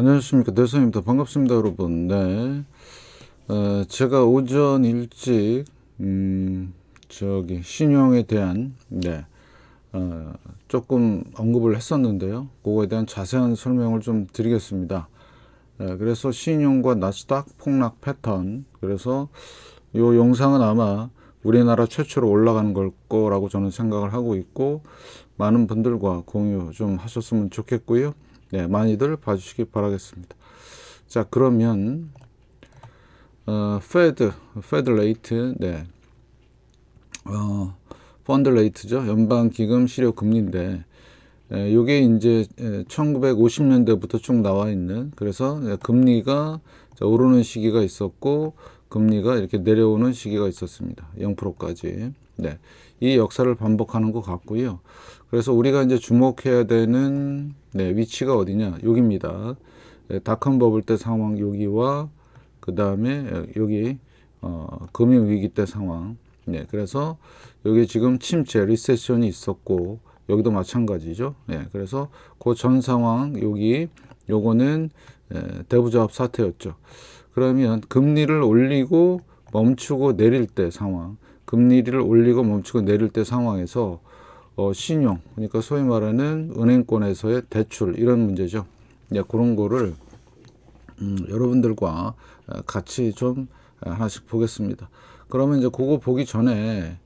안녕하십니까. 대선입니다. 반갑습니다 여러분. 네. 어, 제가 오전 일찍 음 저기 신용에 대한 네 어, 조금 언급을 했었는데요. 그거에 대한 자세한 설명을 좀 드리겠습니다. 네, 그래서 신용과 나스닥 폭락 패턴 그래서 요 영상은 아마 우리나라 최초로 올라가는 걸 거라고 저는 생각을 하고 있고 많은 분들과 공유 좀 하셨으면 좋겠고요. 네, 많이들 봐주시기 바라겠습니다. 자, 그러면 어, 페드, 페드 레이트, 네, 어, 펀드 레이트죠. 연방 기금 실효 금리인데, 에, 요게 이제 1950년대부터 쭉 나와 있는, 그래서 금리가 자, 오르는 시기가 있었고, 금리가 이렇게 내려오는 시기가 있었습니다. 0%까지. 네. 이 역사를 반복하는 것 같고요. 그래서 우리가 이제 주목해야 되는 네, 위치가 어디냐? 여기입니다. 네, 닷컴 버블 때 상황 여기와 그 다음에 여기 어, 금융 위기 때 상황. 네, 그래서 여기 지금 침체 리세션이 있었고 여기도 마찬가지죠. 네, 그래서 그 전 상황 여기 요거는 예, 대부조합 사태였죠. 그러면 금리를 올리고 멈추고 내릴 때 상황, 금리를 올리고 멈추고 내릴 때 상황에서 어, 신용, 그러니까 소위 말하는 은행권에서의 대출 이런 문제죠. 네, 그런 거를 음, 여러분들과 같이 좀 하나씩 보겠습니다. 그러면 이제 그거 보기 전에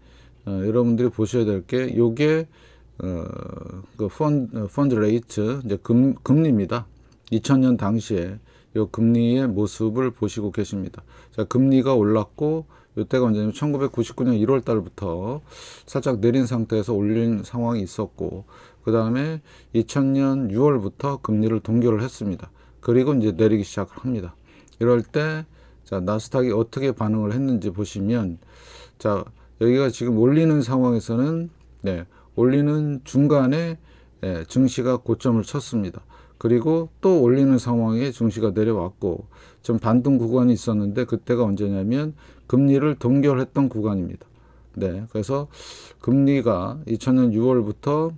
어, 여러분들이 보셔야 될 게 요게 어, 그 펀드, 펀드 레이트 이제 금, 금리입니다. 2000년 당시에 요 금리의 모습을 보시고 계십니다. 자, 금리가 올랐고 이때가 언제냐면 1999년 1월 달부터 살짝 내린 상태에서 올린 상황이 있었고 그 다음에 2000년 6월부터 금리를 동결을 했습니다. 그리고 이제 내리기 시작을 합니다. 이럴 때 자, 나스닥이 어떻게 반응을 했는지 보시면 자, 여기가 지금 올리는 상황에서는 네, 올리는 중간에 예, 증시가 고점을 쳤습니다. 그리고 또 올리는 상황에 증시가 내려왔고 좀 반등 구간이 있었는데 그때가 언제냐면 금리를 동결했던 구간입니다. 네. 그래서 금리가 2000년 6월부터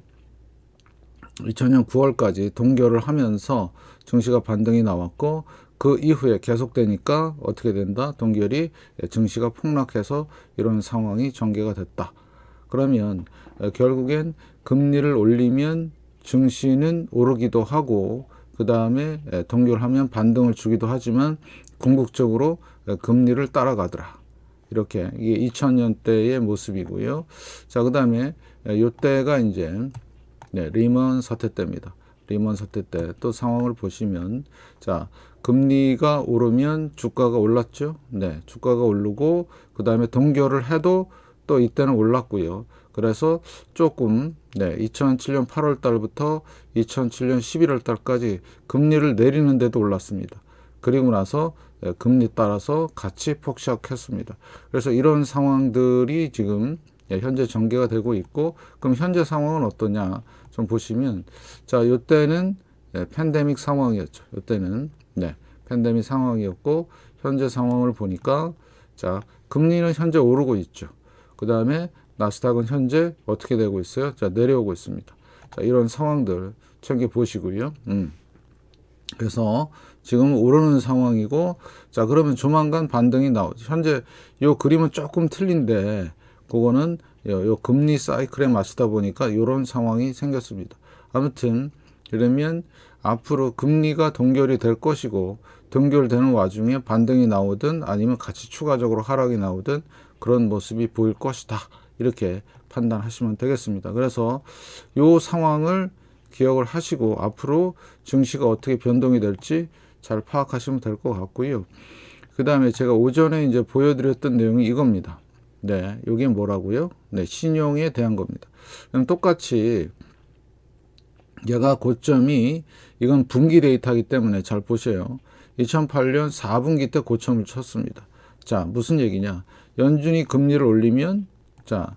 2000년 9월까지 동결을 하면서 증시가 반등이 나왔고 그 이후에 계속되니까 어떻게 된다? 동결이 증시가 폭락해서 이런 상황이 전개가 됐다. 그러면 결국엔 금리를 올리면 증시는 오르기도 하고 그 다음에 동결 하면 반등을 주기도 하지만 궁극적으로 금리를 따라가더라. 이렇게 이게 2000년대의 모습이고요. 자, 그 다음에 요때가 이제 네, 리먼 사태 때입니다. 리먼 사태 때 또 상황을 보시면 자, 금리가 오르면 주가가 올랐죠. 네, 주가가 오르고 그 다음에 동결을 해도 또 이때는 올랐고요. 그래서 조금 네, 2007년 8월 달부터 2007년 11월 달까지 금리를 내리는 데도 올랐습니다. 그리고 나서 네, 금리 따라서 같이 폭락했습니다. 그래서 이런 상황들이 지금 네, 현재 전개가 되고 있고 그럼 현재 상황은 어떠냐 좀 보시면 자 이때는 네, 팬데믹 상황이었죠. 이때는 네, 팬데믹 상황이었고 현재 상황을 보니까 자 금리는 현재 오르고 있죠. 그 다음에 나스닥은 현재 어떻게 되고 있어요? 자, 내려오고 있습니다. 자, 이런 상황들 챙겨 보시고요. 음. 그래서 지금 오르는 상황이고, 자, 그러면 조만간 반등이 나오죠. 현재 요 그림은 조금 틀린데, 그거는 요, 요 금리 사이클에 맞추다 보니까 이런 상황이 생겼습니다. 아무튼, 그러면 앞으로 금리가 동결이 될 것이고, 동결되는 와중에 반등이 나오든 아니면 같이 추가적으로 하락이 나오든 그런 모습이 보일 것이다. 이렇게 판단하시면 되겠습니다. 그래서 이 상황을 기억을 하시고 앞으로 증시가 어떻게 변동이 될지 잘 파악하시면 될 것 같고요. 그 다음에 제가 오전에 이제 보여드렸던 내용이 이겁니다. 네, 이게 뭐라고요? 네, 신용에 대한 겁니다. 그럼 똑같이 얘가 고점이 이건 분기 데이터이기 때문에 잘 보세요. 2008년 4분기 때 고점을 쳤습니다. 자, 무슨 얘기냐? 연준이 금리를 올리면 자,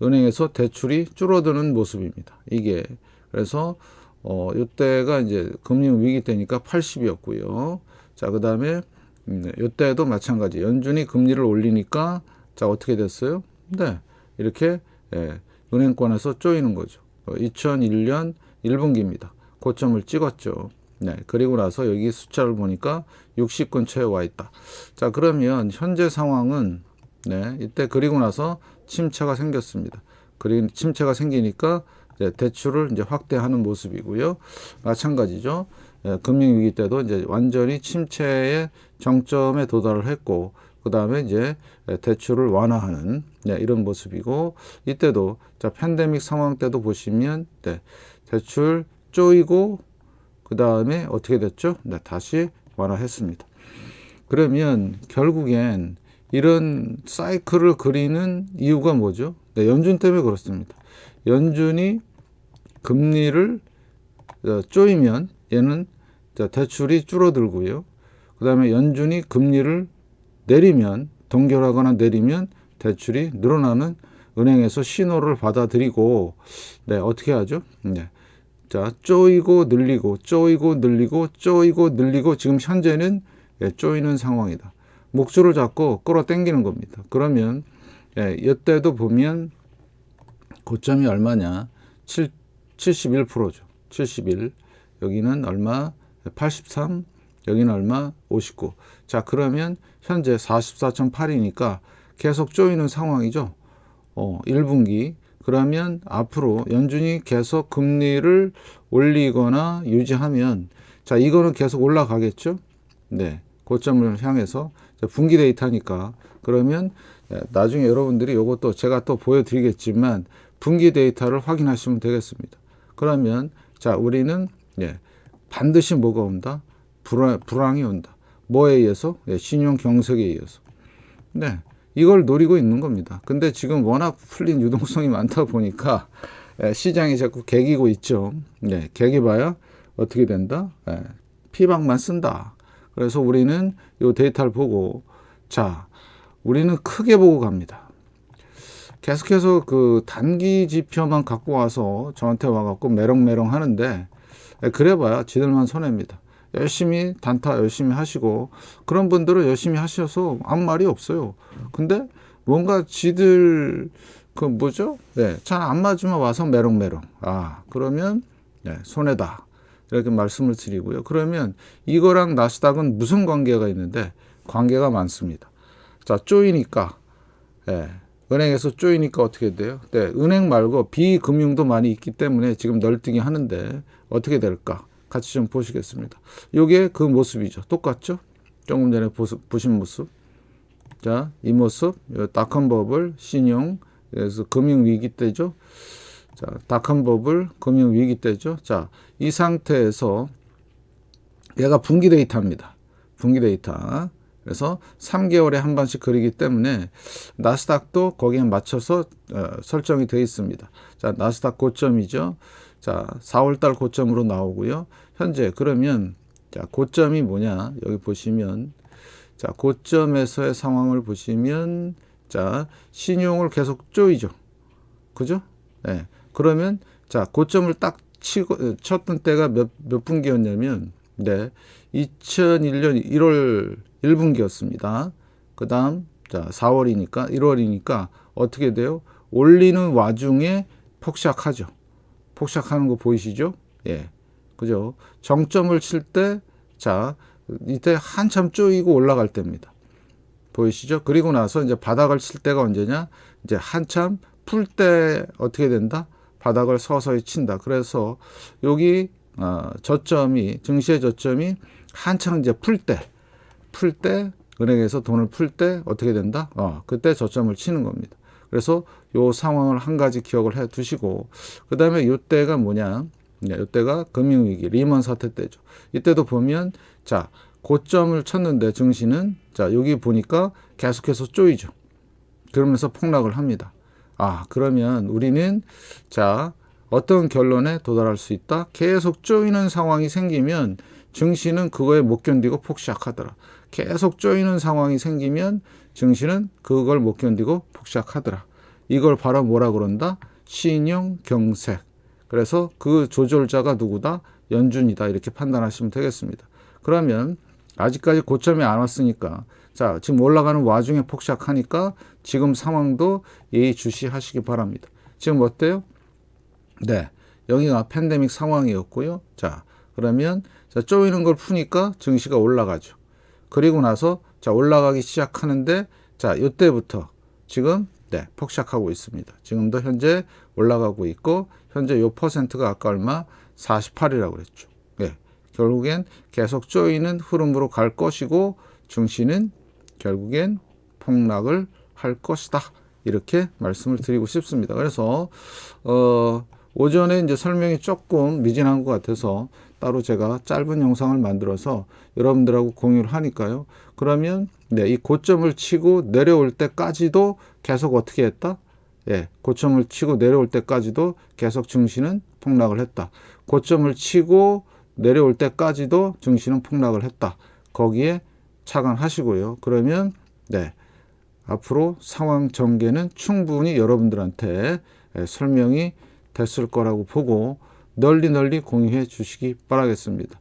은행에서 대출이 줄어드는 모습입니다. 이게 그래서 어 이때가 이제 금리 위기 때니까 80이었고요. 자, 그다음에 음, 이때도 마찬가지. 연준이 금리를 올리니까 자, 어떻게 됐어요? 네. 이렇게 예, 은행권에서 쪼이는 거죠. 2001년 어, 1분기입니다. 고점을 찍었죠. 네, 그리고 나서 여기 숫자를 보니까 60 근처에 와 있다. 자, 그러면 현재 상황은 네, 이때 그리고 나서 침체가 생겼습니다. 그리 침체가 생기니까 이제 대출을 이제 확대하는 모습이고요. 마찬가지죠. 예, 금융위기 때도 이제 완전히 침체의 정점에 도달을 했고, 그 다음에 이제 대출을 완화하는 네, 이런 모습이고, 이때도 자 팬데믹 상황 때도 보시면 네, 대출 쪼이고 그 다음에 어떻게 됐죠? 네, 다시 완화했습니다. 그러면 결국엔 이런 사이클을 그리는 이유가 뭐죠? 네, 연준 때문에 그렇습니다. 연준이 금리를 어, 쪼이면 얘는 대출이 줄어들고요. 그 다음에 연준이 금리를 내리면 동결하거나 내리면 대출이 늘어나는 은행에서 신호를 받아들이고 네, 어떻게 하죠? 네. 자, 쪼이고 늘리고 쪼이고 늘리고 쪼이고 늘리고 지금 현재는 예, 쪼이는 상황이다. 목줄을 잡고 끌어당기는 겁니다. 그러면 예, 이때도 보면 고점이 얼마냐? 7, 71%죠. 71. 여기는 얼마? 83. 여기는 얼마? 59. 자, 그러면 현재 44.8이니까 계속 쪼이는 상황이죠. 어, 1분기. 그러면 앞으로 연준이 계속 금리를 올리거나 유지하면 자, 이거는 계속 올라가겠죠? 네. 고점을 향해서 분기 데이터니까 그러면 예, 나중에 여러분들이 이것도 제가 또 보여드리겠지만 분기 데이터를 확인하시면 되겠습니다. 그러면 자 우리는 예, 반드시 뭐가 온다? 불황, 불황이 온다. 뭐에 의해서? 예, 신용 경색에 의해서. 네, 이걸 노리고 있는 겁니다. 근데 지금 워낙 풀린 유동성이 많다 보니까 예, 시장이 자꾸 개기고 있죠. 네, 개기 봐야 어떻게 된다? 예, 피박만 쓴다. 그래서 우리는 이 데이터를 보고 자 우리는 크게 보고 갑니다. 계속해서 그 단기 지표만 갖고 와서 저한테 와갖고 메롱메롱 하는데 그래봐야 지들만 손해입니다. 열심히 단타 열심히 하시고 그런 분들은 열심히 하셔서 아무 말이 없어요. 근데 뭔가 지들 그 뭐죠? 네, 잘 안 맞으면 와서 메롱메롱. 아 그러면 네, 손해다. 이렇게 말씀을 드리고요. 그러면 이거랑 나스닥은 무슨 관계가 있는데 관계가 많습니다. 자, 쪼이니까 예, 은행에서 쪼이니까 어떻게 돼요? 네, 은행 말고 비금융도 많이 있기 때문에 지금 널뛰기 하는데 어떻게 될까? 같이 좀 보시겠습니다. 요게 그 모습이죠. 똑같죠? 조금 전에 보신 모습. 자, 이 모습, 딱한 버블, 신용, 그래서 금융위기 때죠. 자, 닷컴 버블 금융 위기 때죠. 자, 이 상태에서 얘가 분기 데이터입니다. 분기 데이터. 그래서 3개월에 한 번씩 그리기 때문에 나스닥도 거기에 맞춰서 어, 설정이 되어 있습니다. 자, 나스닥 고점이죠. 자, 4월 달 고점으로 나오고요. 현재 그러면 자, 고점이 뭐냐? 여기 보시면 자, 고점에서의 상황을 보시면 자, 신용을 계속 쪼이죠. 그죠? 예. 네. 그러면 자 고점을 딱 치고 쳤던 때가 몇, 몇 분기였냐면 네 2001년 1월 1분기였습니다. 그 다음 자 4월이니까 1월이니까 어떻게 돼요? 올리는 와중에 폭삭하죠. 폭삭하는 거 보이시죠? 예. 그죠? 정점을 칠 때, 자, 이때 한참 쪼이고 올라갈 때입니다. 보이시죠? 그리고 나서 이제 바닥을 칠 때가 언제냐? 이제 한참 풀 때 어떻게 된다? 바닥을 서서히 친다. 그래서 여기 어, 저점이 증시의 저점이 한창 이제 풀 때, 풀 때 은행에서 돈을 풀 때 어떻게 된다? 어, 그때 저점을 치는 겁니다. 그래서 요 상황을 한 가지 기억을 해 두시고 그 다음에 요 때가 뭐냐? 네, 요 때가 금융 위기 리먼 사태 때죠. 이때도 보면 자 고점을 쳤는데 증시는 자 여기 보니까 계속해서 쪼이죠. 그러면서 폭락을 합니다. 아, 그러면 우리는 자, 어떤 결론에 도달할 수 있다? 계속 쪼이는 상황이 생기면 증시는 그거에 못 견디고 폭락하더라. 계속 쪼이는 상황이 생기면 증시는 그걸 못 견디고 폭락하더라. 이걸 바로 뭐라 그런다? 신용 경색. 그래서 그 조절자가 누구다? 연준이다. 이렇게 판단하시면 되겠습니다. 그러면 아직까지 고점이 안 왔으니까 자, 지금 올라가는 와중에 폭삭하니까 지금 상황도 예의주시하시기 바랍니다. 지금 어때요? 네. 여기가 팬데믹 상황이었고요. 자, 그러면 자, 쪼이는 걸 푸니까 증시가 올라가죠. 그리고 나서 자, 올라가기 시작하는데 자, 이때부터 지금 네, 폭락하고 있습니다. 지금도 현재 올라가고 있고 현재 요 퍼센트가 아까 얼마 48이라고 그랬죠. 네. 결국엔 계속 쪼이는 흐름으로 갈 것이고 증시는 결국엔 폭락을 할 것이다. 이렇게 말씀을 드리고 싶습니다. 그래서 어 오전에 이제 설명이 조금 미진한 것 같아서 따로 제가 짧은 영상을 만들어서 여러분들하고 공유를 하니까요. 그러면 네, 이 고점을 치고 내려올 때까지도 계속 어떻게 했다? 예, 고점을 치고 내려올 때까지도 계속 증시는 폭락을 했다. 고점을 치고 내려올 때까지도 증시는 폭락을 했다. 거기에 착안하시고요. 그러면 네. 앞으로 상황 전개는 충분히 여러분들한테 예, 설명이 됐을 거라고 보고 널리 널리 공유해 주시기 바라겠습니다.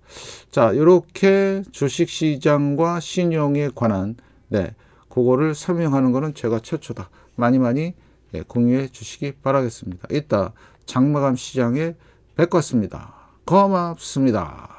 자, 이렇게 주식 시장과 신용에 관한 네, 그거를 설명하는 거는 제가 최초다. 많이 많이 예, 공유해 주시기 바라겠습니다. 이따 장마감 시장에 뵙겠습니다. 고맙습니다.